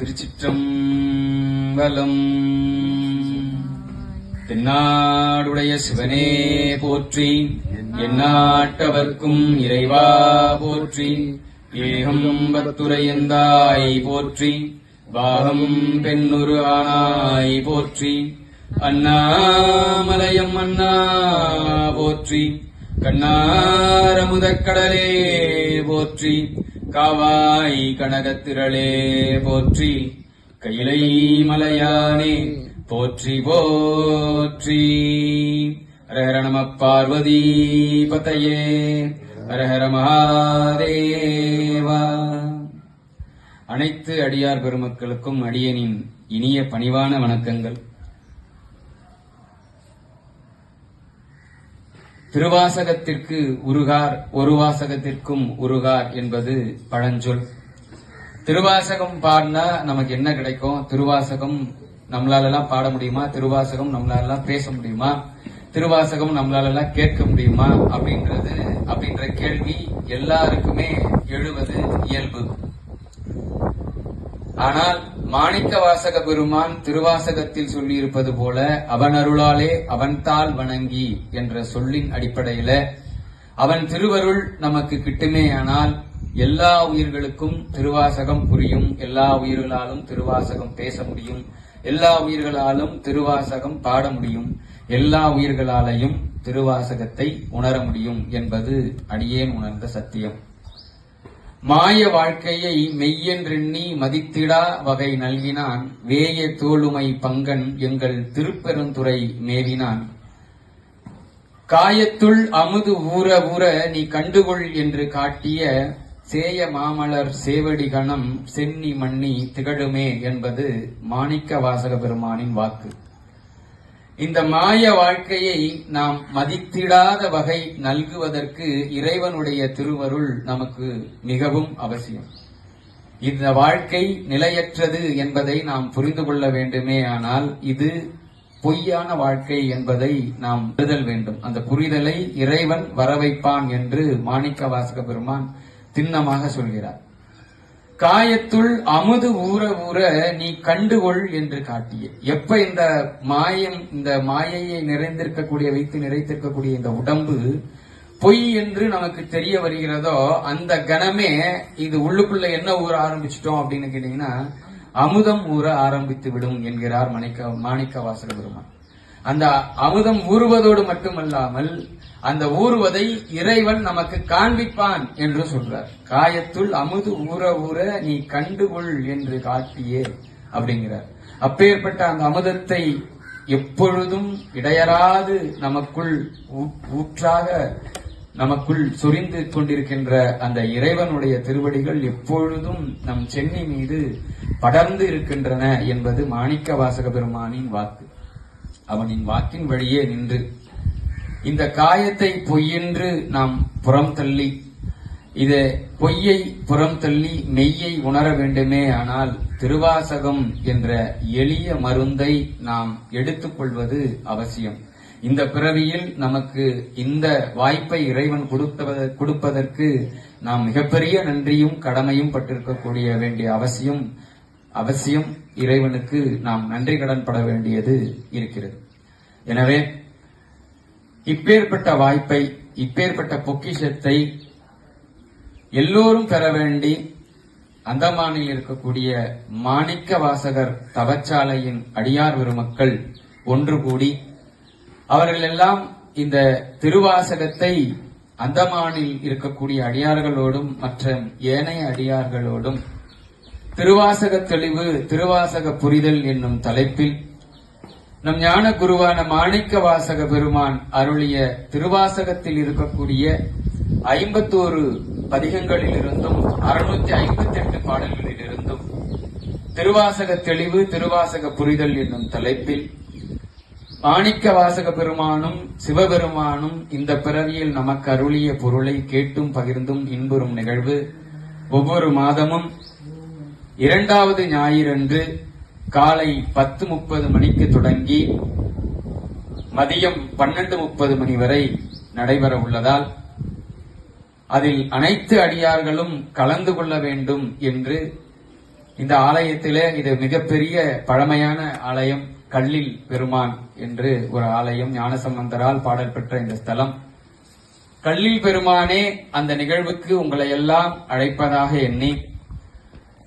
திருச்சிற்றம்பலம். தென்னாடுடைய சிவனே போற்றி எந்நாட்டவர்க்கும் இறைவா போற்றி ஏகம்பத்துரையந்தாய் போற்றி பாகம் பெண்ணுரு ஆனாய் போற்றி அண்ணாமலையம் அண்ணா போற்றி கண்ணாரமுதக்கடலே போற்றி காவாய் கனகத்திரளே போற்றி. கைலை மலையானே போற்றி போற்றி. ஹரஹர நம பார்வதி பதையே ஹரஹர மகாதேவா. அனைத்து அடியார் பெருமக்களுக்கும் அடியனின் இனிய பணிவான வணக்கங்கள். திருவாசகத்திற்கு உருகார் ஒரு வாசகத்திற்கும் உருகார் என்பது பழஞ்சொல். திருவாசகம் பாடினா நமக்கு என்ன கிடைக்கும்? திருவாசகம் நம்மளால எல்லாம் பாட முடியுமா? திருவாசகம் நம்மளால எல்லாம் பேச முடியுமா? திருவாசகம் நம்மளால எல்லாம் கேட்க முடியுமா? அப்படின்றது அப்படின்ற கேள்வி எல்லாருக்குமே எழுவது இயல்பு. ஆனால் மாணிக்க வாசக பெருமான் திருவாசகத்தில் சொல்லியிருப்பது போல அவன் அருளாலே அவன்தால் வணங்கி என்ற சொல்லின் அடிப்படையில அவன் திருவருள் நமக்கு கிட்டுமேயானால் எல்லா உயிர்களுக்கும் திருவாசகம் புரியும். எல்லா உயிர்களாலும் திருவாசகம் பேச முடியும். எல்லா உயிர்களாலும் திருவாசகம் பாட முடியும். எல்லா உயிர்களாலையும் திருவாசகத்தை உணர முடியும் என்பது அடியேன் உணர்ந்த சத்தியம். மாய வாழ்க்கையை மெய்யென்றெண்ணி மதித்திடா வகை நல்கினான். வேய தோளுமை பங்கன் எங்கள் திருப்பெருந்துறை மேவினான் காயத்துள் அமுது ஊற ஊற நீ கண்டுகொள் என்று காட்டிய சேய மாமலர் சேவடி கணம் சென்னி மண்ணி திகழுமே என்பது மாணிக்க வாசக பெருமானின் வாக்கு. இந்த மாய வாழ்க்கையை நாம் மதித்திடாத வகை நல்குவதற்கு இறைவனுடைய திருவருள் நமக்கு மிகவும் அவசியம். இந்த வாழ்க்கை நிலையற்றது என்பதை நாம் புரிந்து கொள்ள வேண்டுமே ஆனால் இது பொய்யான வாழ்க்கை என்பதை நாம் புரிதல் வேண்டும். அந்த புரிதலை இறைவன் வரவைப்பான் என்று மாணிக்க வாசக பெருமான் திண்ணமாக சொல்கிறார். காயத்துள் அமுது ஊற ஊற நீ கண்டுகொள் என்று காட்டிய எப்ப இந்த மாயம் இந்த மாயையை நிறைந்திருக்கக்கூடிய வைத்து நிறைத்திருக்கக்கூடிய இந்த உடம்பு பொய் என்று நமக்கு தெரிய வருகிறதோ அந்த கணமே இது உள்ளுக்குள்ள என்ன ஊற ஆரம்பிச்சிட்டோம் அப்படின்னு கேட்டீங்கன்னா அமுதம் ஊற ஆரம்பித்து விடும் என்கிறார் மணிக்க மாணிக்க வாசக பெருமான். அந்த அமுதம் ஊறுவதோடு மட்டுமல்லாமல் அந்த ஊறுவதை இறைவன் நமக்கு காண்பிப்பான் என்று சொல்றார். காயத்துள் அமுது ஊற ஊற நீ கண்டுகொள் என்று காட்டியே அப்படிங்கிறார். அப்பேற்பட்ட அந்த அமுதத்தை எப்பொழுதும் இடையறாது நமக்குள் ஊ- ஊற்றாக நமக்குள் சொரிந்து கொண்டிருக்கின்ற அந்த இறைவனுடைய திருவடிகள் எப்பொழுதும் நம் சென்னி மீது படர்ந்து இருக்கின்றன என்பது மாணிக்க வாசக பெருமானின் வாக்கு. அவனின் வாக்கின் வழியே நின்று இந்த காயத்தை பொய்யென்று நாம் புறம் தள்ளி இத பொய்யை புறம் தள்ளி மெய்யை உணர வேண்டுமே ஆனால் திருவாசகம் என்ற எளிய மருந்தை நாம் எடுத்துக்கொள்வது அவசியம். இந்த பிறவியில் நமக்கு இந்த வாய்ப்பை இறைவன் கொடுப்பத கொடுப்பதற்கு நாம் மிகப்பெரிய நன்றியும் கடமையும் பட்டிருக்கக்கூடிய வேண்டிய அவசியம். அவசியம் இறைவனுக்கு நாம் நன்றி கடன் பட வேண்டியது இருக்கிறது. எனவே இப்பேற்பட்ட வாய்ப்பை இப்பேற்பட்ட பொக்கிஷத்தை எல்லோரும் பெற வேண்டி அந்தமானில் இருக்கக்கூடிய மாணிக்க வாசகர் தவச்சாலையின் அடியார் பெருமக்கள் ஒன்று கூடி அவர்கள் எல்லாம் இந்த திருவாசகத்தை அந்தமானில் இருக்கக்கூடிய அடியார்களோடும் மற்ற ஏனைய அடியார்களோடும் திருவாசக தெளிவு திருவாசக புரிதல் என்னும் தலைப்பில் நம் ஞான குருவான மாணிக்க வாசக பெருமான் அருளிய திருவாசகத்தில் இருக்கக்கூடிய ஐம்பத்தோரு பதிகங்களிலிருந்தும் அறுநூத்தி ஐம்பத்தி எட்டு பாடல்களிலிருந்தும் திருவாசக தெளிவு திருவாசக புரிதல் என்னும் தலைப்பில் மாணிக்க வாசக பெருமானும் சிவபெருமானும் இந்த பிறவியில் நமக்கு அருளிய பொருளை கேட்டும் பகிர்ந்தும் இன்புறும் நிகழ்வு ஒவ்வொரு மாதமும் இரண்டாவது ஞாயிறன்று காலை பத்து முப்பது மணிக்கு தொடங்கி மதியம் பன்னெண்டு முப்பது மணி வரை நடைபெற உள்ளதால் அதில் அனைத்து அடியார்களும் கலந்து கொள்ள வேண்டும் என்று இந்த ஆலயத்திலே இது மிகப்பெரிய பழமையான ஆலயம் கல்லில் பெருமான் என்று ஒரு ஆலயம் ஞானசம்பந்தரால் பாடல் பெற்ற இந்த ஸ்தலம். கல்லில் பெருமானே அந்த நிகழ்வுக்கு உங்களை எல்லாம் அழைப்பதாக எண்ணி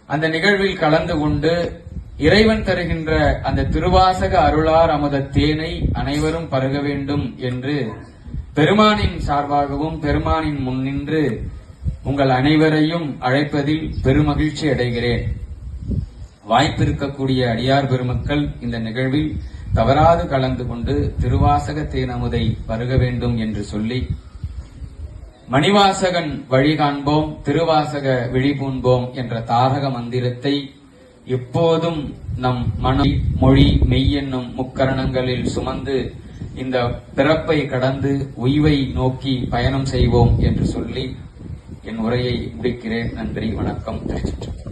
அந்த நிகழ்வில் கலந்து கொண்டு இறைவன் தருகின்ற அந்த திருவாசக அருளார் அமுத தேனை அனைவரும் பருக வேண்டும் என்று பெருமானின் சார்பாகவும் பெருமானின் முன்னின்று உங்கள் அனைவரையும் அழைப்பதில் பெருமகிழ்ச்சி அடைகிறேன். வாய்ப்பிருக்கக்கூடிய அடியார் பெருமக்கள் இந்த நிகழ்வில் தவறாது கலந்து கொண்டு திருவாசக தேனமுதை பருக வேண்டும் என்று சொல்லி மணிவாசகன் வழி காண்போம் திருவாசக விழிபூண்போம் என்ற தாரக மந்திரத்தை எப்போதும் நம் மன மொழி மெய் என்னும் முக்கரணங்களில் சுமந்து இந்த பிறப்பை கடந்து உய்வை நோக்கி பயணம் செய்வோம் என்று சொல்லி என் உரையை முடிக்கிறேன். நன்றி வணக்கம் திருச்சிற்றம்பலம்.